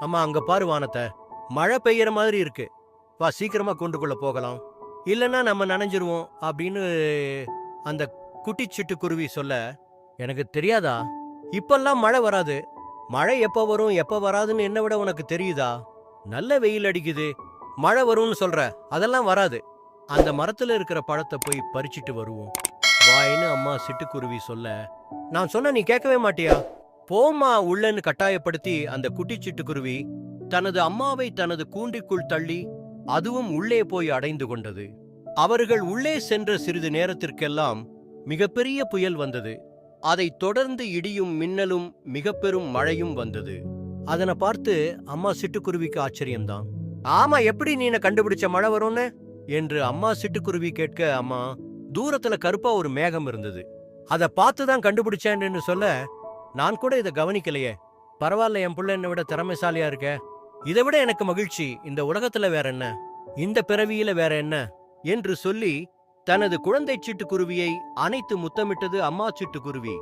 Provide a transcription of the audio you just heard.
அம்மா அங்க பாரு வானத்தை. மழை பெய்யற மாதிரி இருக்கு. வா சீக்கிரமா கொண்டுக்குள்ள போகலாம். இல்லைன்னா நம்ம நனைஞ்சிருவோம் அப்படின்னு அந்த குட்டி சிட்டுக்குருவி சொல்ல எனக்கு தெரியாதா? இப்பெல்லாம் மழை வராது. மழை எப்ப வரும் எப்ப வராதுன்னு என்ன விட உனக்கு தெரியுதா? நல்ல வெயில் அடிக்குது. மழை வரும்னு சொல்ற அதெல்லாம் வராது. அந்த மரத்துல இருக்கிற பழத்தை போய் பறிச்சிட்டு வருவோம். வாயின்னு அம்மா சிட்டுக்குருவி சொல்ல நான் சொன்ன நீ கேட்கவே மாட்டியா? போம்மா உள்ளன்னு கட்டாயப்படுத்தி அந்த குட்டி சிட்டுக்குருவி தனது அம்மாவை தனது கூண்டிற்குள் தள்ளி அதுவும் உள்ளே போய் அடைந்து கொண்டது. அவர்கள் உள்ளே சென்ற சிறிது நேரத்திற்கெல்லாம் மிகப்பெரிய புயல் வந்தது. அதைத் தொடர்ந்து இடியும் மின்னலும் மிக பெரும் மழையும் வந்தது. அதனை பார்த்து அம்மா சிட்டுக்குருவிக்கு ஆச்சரியம்தான். ஆமா எப்படி நீ கண்டுபிடிச்ச மழை வரும்னு? என்று அம்மா சிட்டுக்குருவி கேட்க அம்மா தூரத்துல கருப்பா ஒரு மேகம் இருந்தது. அதை பார்த்து தான் கண்டுபிடிச்சேன்னு சொல்ல நான் கூட இதை கவனிக்கலையே. பரவாயில்ல என் புள்ள என்னை விட திறமைசாலியா இருக்க. இதை விட எனக்கு மகிழ்ச்சி. இந்த உலகத்துல வேற என்ன? இந்த பிறவியில வேற என்ன? என்று சொல்லி தனது குழந்தை சிட்டுக்குருவியை அனைத்து முத்தமிட்டது அம்மா சிட்டுக்குருவி.